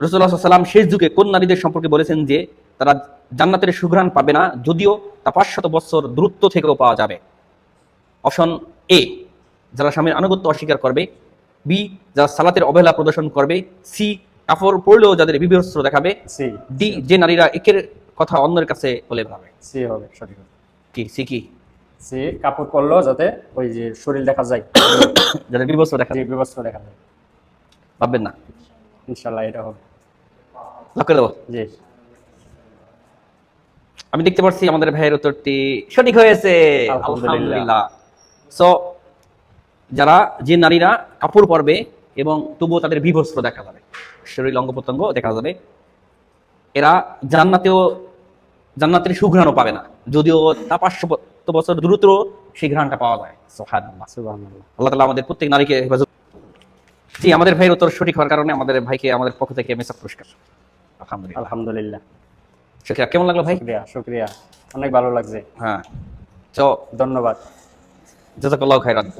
রসুল্লাহ সাল্লাম শেষ যুগে কোন নারীদের সম্পর্কে বলেছেন যে তারা জান্নাতের সুঘ্রাণ পাবে না যদিও তা পাঁচশত বছর দূরত্ব থেকেও পাওয়া যাবে। অপশন এ যারা স্বামীর আনুগত্য অস্বীকার করবে বি যারা সালাতের অবহেলা প্রদর্শন করবে সি কাপড় পরলেও যাদের বিভস্ত্র দেখাবে সি ডি যে নারীরা একের কথা অন্যের কাছে বলে ভাবে। সি হবে সঠিক কি সি কি? সি কাপড় পরলো যাতে ওই যে শরীর দেখা যায়। যাদের বিভস্ত্র দেখা যে ব্যবস্থা দেখা যায়। ভাববেন না। ইনশাল্লাহ এটা হবে। লক্ষ্য দেবো জি। আমি দেখতে পাচ্ছি আমাদের ভাইয়ের উত্তরটি সঠিক হয়েছে। আলহামদুলিল্লাহ। সো যারা যে নারীরা কাপড় পরবে এবং তবুও তাদের বিভস্ত্র দেখা যাবে শরীর অঙ্গ প্রত্যঙ্গ দেখা যাবে এরা জান্নাতেও জান্নাতের সুঘ্রাণও পাবে না। যদিও তা পাঁচশো বছর দ্রুত সেই ঘ্রাণটা পাওয়া যায়। আল্লাহ তালা আমাদের প্রত্যেক নারীকে হেফাজত জি আমাদের ভাইয়ের উত্তর সঠিক হওয়ার কারণে আমাদের ভাইকে আমাদের পক্ষ থেকে মেসাক পুরস্কার আলহামদুলিল্লাহ। আলহামদুলিল্লাহ। শুকরিয়া কেমন লাগল ভাই? শুক্রিয়া শুক্রিয়া। অনেক ভালো লাগছে। হ্যাঁ। তো ধন্যবাদ। জাজাকাল্লাহ খাইরান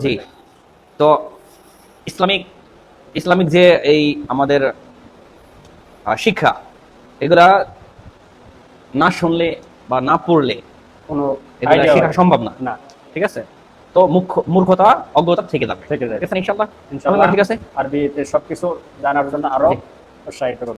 জি। তো ইসলামিক ইসলামিক যে এই আমাদের শিক্ষা এগুলা না শুনলে বা না পড়লে কোনো শেখা সম্ভব না। না। ঠিক আছে? তো মুখ্য- মূর্খতা অজ্ঞতা থেকে যাবে। ঠিক আছে ইনশাআল্লাহ? ঠিক আছে? আরবিতে সবকিছু জানার জন্য আরও উৎসাহিত